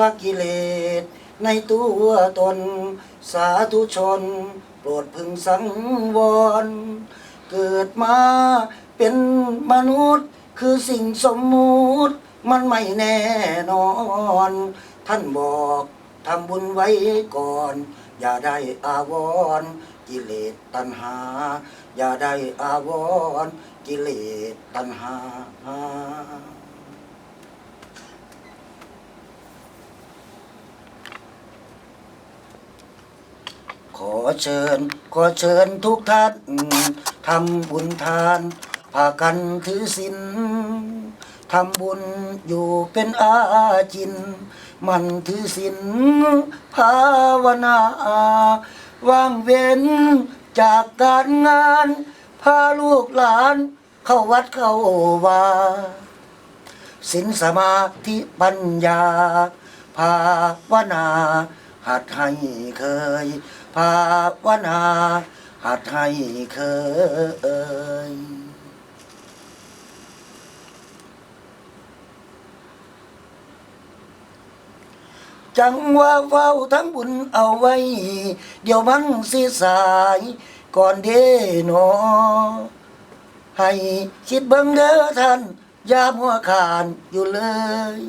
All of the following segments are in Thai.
ละกิเลสในตัวตน สาธุชน โปรดพึงสังวร เกิดมาเป็นมนุษย์คือสิ่งสมมุติมันไม่แน่นอน ท่านบอกทำบุญไว้ก่อน อย่าได้อาวรกิเลสตัณหา อย่าได้อาวรกิเลสตัณหา อเชิญ ขอเชิญทุกท่านทำบุญทานพากันถือศีลทำบุญอยู่เป็นอาจิน มันถือศีลภาวนาว่างเว้นจากการงานพาลูกหลานเข้าวัดเข้าวาสินสมาธิปัญญาภาวนา หัดให้เคยภาวนาหัดให้เคยจังว่าเฝ้าทั้งบุญเอาไว้ เดี๋ยวมันสิสาย ก่อนเดนอ ให้คิดเบิ่งเด้อท่านย่ามัวขานอยู่เลย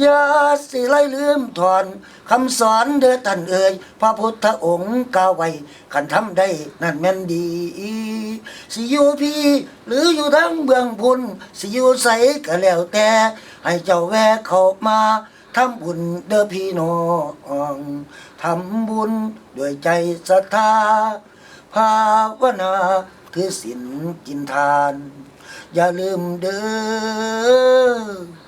อย่าสิไล่ลืมถอนคำสอนเด้อท่านเอ่ยพระพุทธองค์กล่าวไว้ขันทำได้นั่นแม่นดีสิอยู่พี่ หรืออยู่ทั้งเบื้องพุนสิอยู่ใสก็แล้วแต่ ให้เจ้าแวะเข้ามาทำบุญเด้อพี่น้องทำบุญด้วยใจศรัทธาภาวนาถือศีลกินทาน อย่าลืมเด้อ